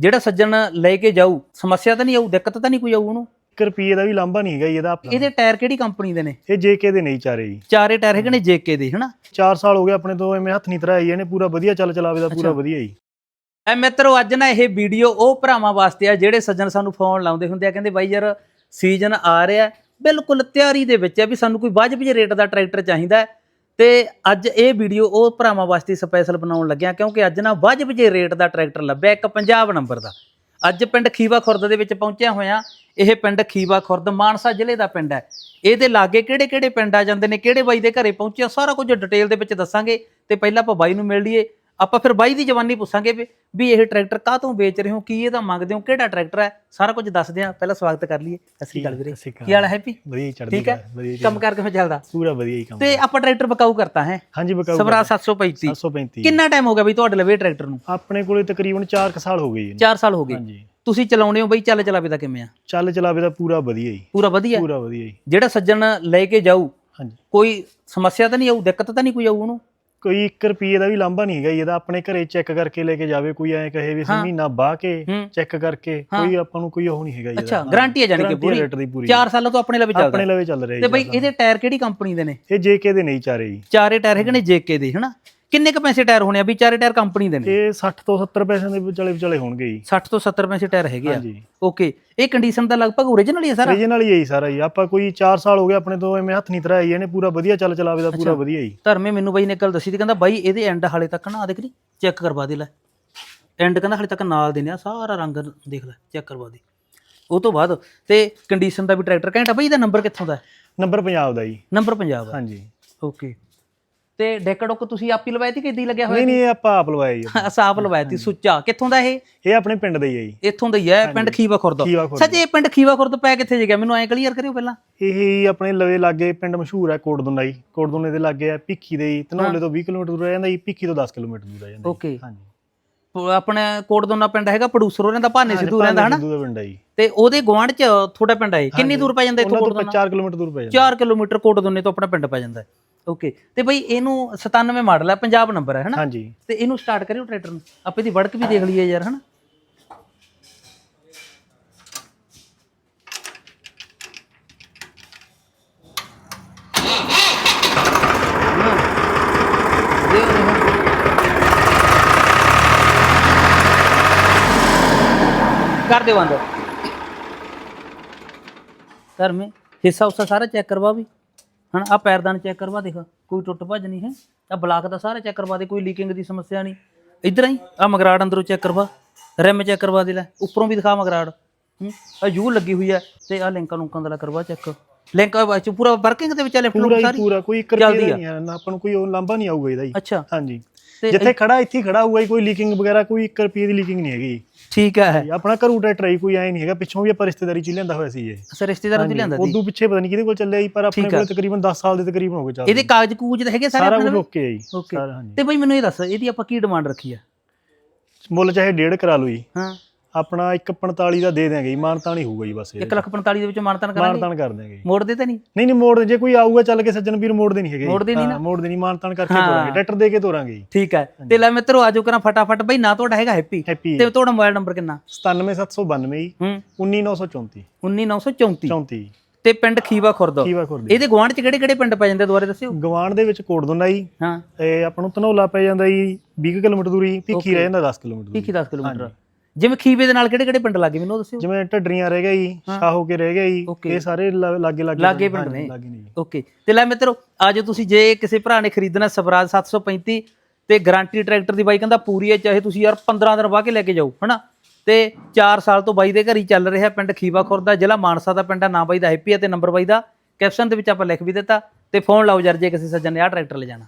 ਜਿਹੜਾ ਸੱਜਣ ਲੈ ਕੇ ਜਾਊ ਸਮੱਸਿਆ ਤਾਂ ਨਹੀਂ ਆਊ ਦਿੱਕਤ ਤਾਂ ਨਹੀਂ ਕੋਈ ਆਊ ਉਹਨੂੰ? 1 ਰੁਪਏ ਦਾ ਵੀ ਲਾਂਭਾ ਨਹੀਂ ਹੈਗਾ ਜੀ ਇਹਦਾ ਇਹਦੇ ਟਾਇਰ ਕਿਹੜੀ ਕੰਪਨੀ ਦੇ ਨੇ? ਇਹ ਜੇਕੇ ਦੇ ਨਹੀਂ ਚਾਰੇ ਜੀ। ਚਾਰੇ ਟਾਇਰ ਹੈਗੇ ਨੇ ਜੇਕੇ ਦੇ ਹਨਾ? 4 ਸਾਲ ਹੋ ਗਏ ਆਪਣੇ ਤੋਂ ਐਵੇਂ ਹੱਥ ਨਹੀਂ ਜੀ ਇਹਨੇ ਪੂਰਾ ਵਧੀਆ ਚੱਲ ਚਲਾਵੇ ਦਾ ਪੂਰਾ ਅੱਛਾ। ਵਧੀਆ ਜੀ। ਐ ਮਿੱਤਰੋ ਅੱਜ ਨਾ ਇਹ ਵੀਡੀਓ ਉਹ ਭਰਾਵਾਂ ਵਾਸਤੇ ਆ ਜਿਹੜੇ ਸੱਜਣ ਸਾਨੂੰ ਫੋਨ ਲਾਉਂਦੇ ਹੁੰਦੇ ਆ ਕਹਿੰਦੇ ਬਾਈ ਯਾਰ ਸੀਜ਼ਨ ਆ ਰਿਹਾ ਹੈ, ਬਿਲਕੁਲ ਤਿਆਰੀ ਦੇ ਵਿੱਚ ਹੈ ਵੀ ਸਾਨੂੰ ਕੋਈ ਵਾਜਬ ਜਿਹੇ ਰੇਟ ਦਾ ਟਰੈਕਟਰ ਚਾਹੀਦਾ ਹੈ। ਤੇ ਅੱਜ ਇਹ ਵੀਡੀਓ ਉਹ ਭਰਾਵਾਂ ਵਾਸਤੇ ਸਪੈਸ਼ਲ ਬਣਾਉਣ ਲੱਗਿਆ, ਕਿਉਂਕਿ ਅੱਜ ਨਾ ਵਾਜਬ ਜਿਹੇ ਰੇਟ ਦਾ ਟਰੈਕਟਰ ਲੱਭਿਆ, ਇੱਕ ਪੰਜਾਬ ਨੰਬਰ ਦਾ। ਅੱਜ ਪਿੰਡ ਖੀਵਾ ਖੁਰਦ ਦੇ ਵਿੱਚ ਪਹੁੰਚਿਆ ਹੋਇਆ, ਇਹ ਪਿੰਡ ਖੀਵਾ ਖੁਰਦ, ਮਾਨਸਾ ਜ਼ਿਲ੍ਹੇ ਦਾ ਪਿੰਡ ਹੈ। ਇਹਦੇ ਲਾਗੇ ਕਿਹੜੇ ਕਿਹੜੇ ਪਿੰਡ ਆ ਜਾਂਦੇ ਨੇ, ਕਿਹੜੇ ਬਾਈ ਦੇ ਘਰੇ ਪਹੁੰਚਿਆ, ਸਾਰਾ ਕੁਝ ਡਿਟੇਲ ਦੇ ਵਿੱਚ ਦੱਸਾਂਗੇ, ਤੇ ਪਹਿਲਾਂ ਆਪਾਂ ਬਾਈ ਨੂੰ ਮਿਲ ਲਈਏ। ਆਪਾਂ ਫਿਰ ਬਾਈ ਦੀ ਜਵਾਨੀ ਪੁੱਛਾਂਗੇ ਵੀ ਇਹ ਟਰੈਕਟਰ ਕਾਹਤੋਂ ਵੇਚ ਰਹੇ ਹੋ? ਕੀ ਇਹਦਾ ਮੰਗਦੇ ਹੋ? ਕਿਹੜਾ ਟਰੈਕਟਰ ਹੈ? ਸਾਰਾ ਕੁਝ ਦੱਸਦੇ ਆ ਪਹਿਲਾਂ ਸਵਾਗਤ ਕਰ ਲਈਏ। ਸਤਿ ਸ਼੍ਰੀ ਅਕਾਲ ਵੀਰੇ। ਕੀ ਹਾਲ ਹੈ ਹੈਪੀ? ਵਧੀਆ ਹੀ ਚੜਦੀ ਠੀਕ ਹੈ। ਕੰਮ ਕਰ ਕਿਵੇਂ ਚੱਲਦਾ? ਪੂਰਾ ਵਧੀਆ ਹੀ ਕੰਮ ਤੇ ਆਪਾਂ ਟਰੈਕਟਰ ਬਕਾਊ ਕਰਤਾ ਹੈ। ਹਾਂਜੀ ਬਕਾਊ ਸਵਰਾ 735 735 ਕਿੰਨਾ ਟਾਈਮ ਹੋ ਗਿਆ ਬਈ ਤੁਹਾਡੇ ਲਵੇ ਟਰੈਕਟਰ ਨੂੰ? ਆਪਣੇ ਕੋਲੇ ਤਕਰੀਬਨ 4 ਸਾਲ ਹੋ ਗਏ ਜੀ 4 ਸਾਲ ਹੋ ਗਏ। ਹਾਂਜੀ। ਤੁਸੀਂ ਚਲਾਉਣੇ ਹੋ ਬਈ? ਚੱਲ ਚਲਾਵੇ ਦਾ ਕਿਵੇਂ ਆ? ਚੱਲ ਚਲਾਵੇ ਦਾ ਪੂਰਾ ਵਧੀਆ ਜੀ। ਪੂਰਾ ਵਧੀਆ? ਪੂਰਾ ਵਧੀਆ ਜੀ। ਜਿਹੜਾ ਸੱਜਣ ਲੈ ਕੇ ਜਾਊ ਹਾਂਜੀ। ਕੋਈ ਸਮੱਸਿਆ ਤਾਂ ਨਹੀਂ ਆਊ? ਦਿੱਕਤ ਤਾਂ ਨਹੀਂ ਕੋਈ ਆਊ ਉਹਨੂੰ? ਕੋਈ 1 ਰੁਪਏ ਦਾ ਵੀ ਲਾਂਭਾ ਨਹੀਂ ਹੈਗਾ ਜੀ ਇਹਦਾ ਆਪਣੇ ਘਰੇ ਚੈੱਕ ਕਰਕੇ ਲੈ ਕੇ ਜਾਵੇ ਕੋਈ ਐਂ ਕਹੇ ਵੀ ਅਸੀਂ ਹਾਂ। ਮਹੀਨਾ ਬਾਹ ਕੇ ਹੂੰ। ਚੈੱਕ ਕਰਕੇ ਹਾਂ। ਕੋਈ ਆਪਾਂ ਨੂੰ ਕੋਈ ਉਹ ਨਹੀਂ ਹੈਗਾ ਜੀ ਅੱਛਾ ਗਾਰੰਟੀ ਹੈ ਜਾਨੀ ਕਿ ਪੂਰੀ ਰੇਟ ਦੀ ਪੂਰੀ 4 ਸਾਲਾਂ ਤੋਂ ਆਪਣੇ ਲਵੇ ਚੱਲਦਾ ਆਪਣੇ ਲਵੇ ਚੱਲ ਰਿਹਾ ਤੇ ਜੀ ਬਈ। ਇਹਦੇ ਟਾਇਰ ਕਿਹੜੀ ਕੰਪਨੀ ਦੇ ਨੇ ਇਹ ਜੇਕੇ ਦੇ ਨਹੀਂ ਚਾਰੇ ਜੀ ਚਾਰੇ ਟਾਇਰ ਹੈਗੇ ਨੇ ਜੇਕੇ ਦੇ ਹਨਾ ਕਿੰਨੇ ਕ ਪੈਸੇ ਟਾਇਰ ਹੋਣੇ ਆ? ਵੀ ਚਾਰੇ ਟਾਇਰ ਕੰਪਨੀ ਦੇ ਨੇ। ਇਹ 60 ਤੋਂ 70 ਪੈਸਿਆਂ ਦੇ ਵਿਚਾਲੇ ਵਿਚਾਲੇ ਹੋਣਗੇ ਜੀ। 60 ਤੋਂ 70 ਪੈਸੇ ਟਾਇਰ ਹੈਗੇ ਆ। ਹਾਂਜੀ। ਓਕੇ ਇਹ ਕੰਡੀਸ਼ਨ ਦਾ ਲਗਭਗ ਓਰੀਜਨਲ ਹੀ ਹੈ ਸਾਰਾ? ਰੀਜਨਲ ਹੀ ਹੈ ਜੀ ਸਾਰਾ ਜੀ। ਆਪਾਂ ਕੋਈ 4 ਸਾਲ ਹੋ ਗਏ ਆਪਣੇ ਤੋਂ ਐਵੇਂ ਹੱਥ ਨਹੀਂ ਧਰਾਇਆ ਜੀ। ਇਹਨੇ ਪੂਰਾ ਵਧੀਆ ਚੱਲ ਚਲਾਵੇ ਦਾ ਪੂਰਾ ਵਧੀਆ ਜੀ। ਧਰਮੇ ਮੈਨੂੰ ਬਾਈ ਨੇ ਕੱਲ ਦੱਸੀ ਤੇ ਕਹਿੰਦਾ ਬਾਈ ਇਹਦੇ ਐਂਡ ਹਾਲੇ ਤੱਕ ਨਾ ਆ ਦੇਖ ਨੀ ਚੈੱਕ ਕਰਵਾ ਦੇ ਲੈ। ਐਂਡ ਕਹਿੰਦਾ ਹਾਲੇ ਤੱਕ ਨਾਲ ਦੇ ਨੇ ਆ ਸਾਰਾ ਰੰਗ ਦੇਖ ਲੈ ਚੈੱਕ ਕਰਵਾ ਦੇ। ਉਹ ਤੋਂ ਬਾਅਦ ਤੇ ਕੰਡੀਸ਼ਨ ਦਾ ਵੀ ਟਰੈਕਟਰ ਘੈਂਟਾ ਬਾਈ ਇਹਦਾ ਨੰਬਰ ਕਿੱਥੋਂ ਦਾ? ਨੰਬਰ ਪੰਜਾਬ ਦਾ ਜੀ। ਨੰਬਰ ਪੰਜਾਬ ਆ ਹਾਂਜੀ। ਓਕੇ ਤੇ ਡੈਕ ਡੁੱਕ ਤੁਸੀਂ ਆਪ ਹੀ ਲਵਾਈ ਤੀ ਕਿ ਇੱਦਾਂ ਹੀ ਲੱਗਿਆ ਨਹੀਂ ਹੋਇਆ ਨਹੀਂ ਇਹ ਆਪਾਂ ਆਪ ਲਵਾਇਆ ਜੀ। ਅਸਾਬ ਲਵਾਇਆ ਤੀ ਸੁੱਚਾ। ਕਿੱਥੋਂ ਦਾ ਇਹ? ਇਹ ਆਪਣੇ ਪਿੰਡ ਦਾ ਹੀ ਹੈ ਜੀ। ਇੱਥੋਂ ਦਾ ਹੀ ਹੈ ਪਿੰਡ ਖੀਵਾ ਖੁਰਦ। ਖੀਵਾ ਖੁਰਦ। ਸੱਚ ਇਹ ਪਿੰਡ ਖੀਵਾ ਖੁਰਦ ਪੈ ਕਿੱਥੇ ਜਗਿਆ ਮੈਨੂੰ ਐਂ ਕਲੀਅਰ ਕਰਿਓ ਪਹਿਲਾਂ। ਇਹ ਹੀ ਆਪਣੇ ਲਵੇ ਲਾਗੇ ਪਿੰਡ ਮਸ਼ਹੂਰ ਹੈ ਕੋਟਦੁੰਨਾ ਜੀ। ਕੋਟਦੁੰਨੇ ਦੇ ਲਾਗੇ ਹੈ ਭਿੱਖੀ ਦੇ ਜੀ। ਧਨੌਲੇ ਤੋਂ 20 ਕਿਲੋਮੀਟਰ ਦੂਰ ਰਹਿ ਜਾਂਦਾ ਜੀ ਭਿੱਖੀ ਤੋਂ 10 ਕਿਲੋਮੀਟਰ ਦੂਰ ਰਹਿ ਜਾਂਦਾ ਜੀ। ਓਕੇ। ਹਾਂਜੀ। ਆਪਣੇ ਕੋਟਦੋਨਾ ਪਿੰਡ ਹੈਗਾ ਪੜੂਸਰ ਰਹਿੰਦਾ ਭਾਨੇ ਸਿੱਧੂ ਰਹਿੰਦਾ ਹਨਾ? ਸਿੱਧੂ ਦਾ ਪਿੰਡ ਹੈ ਜੀ। ਤੇ ਉਹਦੇ ਗਵਾਂਢ ਚ ਥੋੜਾ ਪਿੰਡ ਹੈ ਕਿੰਨੀ ਦੂਰ ਪੈ ਜਾਂਦਾ ਇੱਥੋਂ ਉਹਨਾਂ ਤੋਂ ਕੋਟਦੋਨਾ? 4 ਕਿਲੋਮੀਟਰ ਦੂਰ ਪੈ ਜਾਂਦਾ। 4 ਕਿਲੋਮੀਟਰ ਕੋਟਦੋਨੇ ਤੋਂ ਆਪਣਾ ਪਿੰਡ ਪੈ ਜਾਂਦਾ ਓਕੇ ਤੇ ਬਈ ਇਹਨੂੰ 97 ਮਾਡਲ ਹੈ ਪੰਜਾਬ ਨੰਬਰ ਹੈ ਹਨਾ? ਹਾਂਜੀ। ਤੇ ਇਹਨੂੰ ਸਟਾਰਟ ਕਰਿਓ ਟਰੈਕਟਰ ਨੂੰ। ਆਪੇ ਦੀ ਵੜਕ ਵੀ ਦੇਖ ਲਈਏ ਯਾਰ ਹਨਾ। ਕਰ ਦਿਓ ਕਰ ਮੈਂ ਹਿੱਸਾ ਉਸਾ ਸਾਰਾ ਚੈੱਕ ਕਰਵਾ ਵੀ। ਹਣ ਆ ਪੈਰਦਾਨ ਚੈੱਕ ਕਰਵਾ ਦੇਖ, ਕੋਈ ਟੁੱਟ ਭੱਜ ਨਹੀਂ ਹੈ। ਆ ਬਲਾਕ ਦਾ ਸਾਰਾ ਚੈੱਕ ਕਰਵਾ ਦੇ, ਕੋਈ ਲੀਕਿੰਗ ਦੀ ਸਮੱਸਿਆ ਨਹੀਂ। ਇਧਰ ਹੀ ਆ ਮਗਰਾੜ ਅੰਦਰੋਂ ਚੈੱਕ ਕਰਵਾ ਰਿਮ ਚੈੱਕ ਕਰਵਾ ਦੇ ਲੈ, ਉੱਪਰੋਂ ਵੀ ਦਿਖਾ ਮਗਰਾੜ। ਹੂੰ ਆ ਯੂ ਲੱਗੀ ਹੋਈ ਹੈ ਤੇ ਆ ਲਿੰਕਾਂ ਲੁੰਕਾਂ ਦਾ ਲੈ ਕਰਵਾ ਚੈੱਕ ਲਿੰਕ ਪੂਰਾ ਵਰਕਿੰਗ ਦੇ ਵਿੱਚ ਲੈਫਟ ਪੂਰਾ ਹੀ ਸਾਰੀ? ਪੂਰਾ ਕੋਈ 1 ਚੱਲਦੀ ਰੁਪਏ ਆ। ਨਹੀਂ ਹੈ ਨਾ ਆਪਾਂ ਨੂੰ ਕੋਈ ਉਹ ਲਾਂਭਾ ਨਹੀਂ ਆਊਗਾ ਇਹਦਾ ਜੀ। ਅੱਛਾ। ਹਾਂਜੀ। ਤੇ ਜਿੱਥੇ ਖੜਾ ਇੱਥੇ ਖੜਾ ਹੋਊਗਾ ਕੋਈ ਲੀਕਿੰਗ ਵਗੈਰਾ ਕੋਈ 1 ਰੁਪਏ ਦੀ ਲੀਕਿੰਗ ਨਹੀਂ ਹੈਗੀ। ਠੀਕ ਹੈ। ਆਪਣਾ ਘਰੂ ਟਰੈਕਟਰ ਹੈ ਕੋਈ ਐ ਨਹੀਂ ਹੈਗਾ ਪਿੱਛੋਂ ਵੀ ਆਪਾਂ ਰਿਸ਼ਤੇਦਾਰੀ ਚ ਹੀ ਲਿਆਂਦਾ ਹੋਇਆ ਸੀ ਇਹ। ਅਸਰ ਰਿਸ਼ਤੇਦਾਰਾਂ ਚ ਲਿਆਂਦਾ ਸੀ? ਉਦੋਂ ਪਿੱਛੇ ਪਤਾ ਨਹੀਂ ਕਿਹਦੇ ਕੋਲ ਚੱਲਿਆ ਜੀ ਪਰ ਆਪਣੇ ਆ। ਕੋਲ ਤਕਰੀਬਨ 10 ਸਾਲ ਦੇ ਤਕਰੀਬਨ ਹੋ ਗਏ ਚੱਲਦੇ। ਇਹਦੇ ਕਾਗਜ਼ ਕੂਜ ਤਾਂ ਹੈਗੇ ਸਾਰੇ ਸਾਰਾ ਕੁਝ? ਓਕੇ ਹੈ ਜੀ ਓਕੇ ਸਾਰਾ ਹਾਂਜੀ। ਤੇ ਬਈ ਮੈਨੂੰ ਇਹ ਦੱਸ ਇਹਦੀ ਆਪਾਂ ਕੀ ਡਿਮਾਂਡ ਰੱਖੀ ਆ? ਮੁੱਲ ਚਾਹੇ ਡੇਢ ਕਰਾ ਲਓ ਜੀ। ਹਾਂ। ਆਪਣਾ 145 ਦਾ ਦੇ ਦਿਆਂਗੇ ਜੀ ਮਾਨਤਾ ਨਹੀਂ ਹੋਊਗਾ ਜੀ ਬਸ ਇਹ। 1 ਲੱਖ 45 ਦੇ ਵਿੱਚ ਮਾਨਤਨ ਕਰਾਂਗੇ? ਮਾਨਤਾਨ ਕਰ ਦਿਆਂਗੇ ਜੀ। ਮੋੜ ਦੇ ਤਾਂ ਨਹੀਂ? ਨਹੀਂ ਨਹੀਂ ਮੋੜ ਜੇ ਕੋਈ ਆਊਗਾ ਚੱਲ ਕੇ ਸੱਜਣ ਵੀਰ ਮੋੜਦੇ ਨਹੀਂ ਹੈਗੇ। ਮੋੜਦੇ ਨਹੀਂ ਨਾ? ਮੋੜਦੇ ਨਹੀਂ ਮਾਨਤਾਨ ਕਰਕੇ ਹਾਂ। ਤੋਰਾਂਗੇ ਟਰੈਕਟਰ ਦੇ ਕੇ ਤੋਰਾਂਗੇ ਜੀ। ਠੀਕ ਹੈ। ਤੇ ਲੈ ਮਿੱਤਰੋ ਆਜੋ ਕਰਾਂ ਫਟਾਫਟ। ਬਈ ਨਾ ਤੁਹਾਡਾ ਹੈਗਾ ਹੈਪੀ? ਹੈਪੀ ਤੇ ਤੁਹਾਡਾ ਮੋਬਾਈਲ ਨੰਬਰ ਕਿੰਨਾ? 97792 ਜੀ। ਹੂੰ। 19934 19934 34 ਤੇ ਪਿੰਡ ਖੀਵਾ ਖੁਰਦ। ਖੁਰਦੀ ਇਹਦੇ ਗਵਾਂਢ ਚ ਕਿਹੜੇ ਕਿਹੜੇ ਪਿੰਡ ਪੈ ਜਾਂਦੇ ਦੁਬਾਰੇ ਦੱਸਿਓ? ਗਵਾਂਡ ਦੇ ਵਿੱਚ ਕੋਟਦੁੰਨਾ ਜੀ। ਹਾਂ। ਤੇ ਆਪਾਂ ਨੂੰ ਧਨੌਲਾ ਪੈ ਜਾਂਦਾ ਜੀ 20 ਕਿਲੋਮੀਟਰ ਦੂਰੀ ਭਿੱਖੀ ਰਹਿ ਜਾਂਦਾ 10 ਕਿਲੋਮੀਟਰ ਦੂਰੀ। ਕੀ 10 ਕਿਲੋਮੀਟਰ। ਜਿਵੇਂ ਖੀਵੇ ਦੇ ਨਾਲ ਕਿਹੜੇ ਕਿਹੜੇ ਪਿੰਡ ਲੱਗੇ ਮੈਨੂੰ ਉਹ ਦੱਸਿਓ। ਜਿਵੇਂ ਢੱਡਰੀਆਂ ਰਹਿ ਗਿਆ ਜੀ ਸ਼ਾਹੋ ਕੇ ਰਹਿ ਗਿਆ ਜੀ Okay. ਇਹ ਸਾਰੇ ਲਾ- ਲਾਗੇ ਲਾਗੇ ਲਾਗੇ ਪਿੰਡ ਨੇ। ਲਾਗੇ ਨੇ ਜੀ। ਓਕੇ। ਤੇ ਲੈ ਮਿੱਤਰੋ ਆਜੋ ਤੁਸੀਂ ਜੇ ਕਿਸੇ ਭਰਾ ਨੇ ਖਰੀਦਣਾ ਸਵਰਾਜ 735 ਤੇ ਗਾਰੰਟੀ ਟਰੈਕਟਰ ਦੀ ਬਾਈ ਕਹਿੰਦਾ ਪੂਰੀ ਹੈ ਚਾਹੇ ਤੁਸੀਂ ਯਾਰ 15 ਦਿਨ ਵਾਹ ਕੇ ਲੈ ਕੇ ਜਾਓ ਹਨਾ? ਤੇ 4 ਸਾਲ ਤੋਂ ਬਾਈ ਦੇ ਘਰ ਚੱਲ ਰਿਹਾ ਪਿੰਡ ਖੀਵਾ ਖੁਰਦ ਦਾ ਜ਼ਿਲ੍ਹਾ ਮਾਨਸਾ ਦਾ ਪਿੰਡ ਦਾ ਨਾਂ ਬਾਈ ਦਾ ਹੈਪੀ ਹੈ ਤੇ ਨੰਬਰ ਬਾਈ ਦਾ। ਕੈਪਸ਼ਨ ਦੇ ਵਿੱਚ ਆਪਾਂ ਲਿਖ ਵੀ ਦਿੱਤਾ ਤੇ ਫੋਨ ਲਾਓ ਯਾਰ ਜੇ ਕਿਸੇ ਸੱਜਣ ਨੇ ਆਹ ਟਰੈਕਟਰ ਲੈ ਜਾਣਾ।